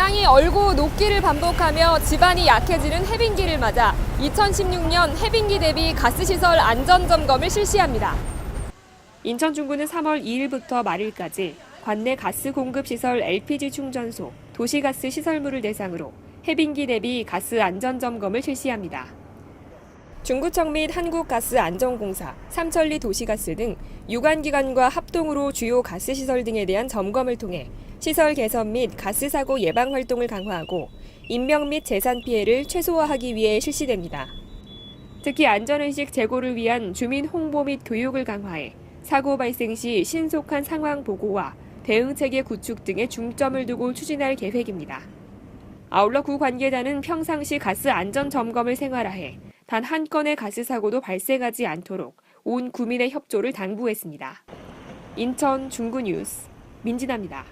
땅이 얼고 녹기를 반복하며 집안이 약해지는 해빙기를 맞아 2016년 해빙기 대비 가스시설 안전점검을 실시합니다. 인천 중구는 3월 2일부터 말일까지 관내 가스 공급 시설 LPG 충전소, 도시가스 시설물을 대상으로 해빙기 대비 가스 안전 점검을 실시합니다. 중구청 및 한국가스안전공사, 삼천리 도시가스 등 유관기관과 합동으로 주요 가스시설 등에 대한 점검을 통해 시설 개선 및 가스 사고 예방 활동을 강화하고 인명 및 재산 피해를 최소화하기 위해 실시됩니다. 특히 안전의식 제고를 위한 주민 홍보 및 교육을 강화해 사고 발생 시 신속한 상황 보고와 대응 체계 구축 등에 중점을 두고 추진할 계획입니다. 아울러 구 관계자는 평상시 가스 안전 점검을 생활화해 단 한 건의 가스 사고도 발생하지 않도록 온 구민의 협조를 당부했습니다. 인천 중구 뉴스 민진아입니다.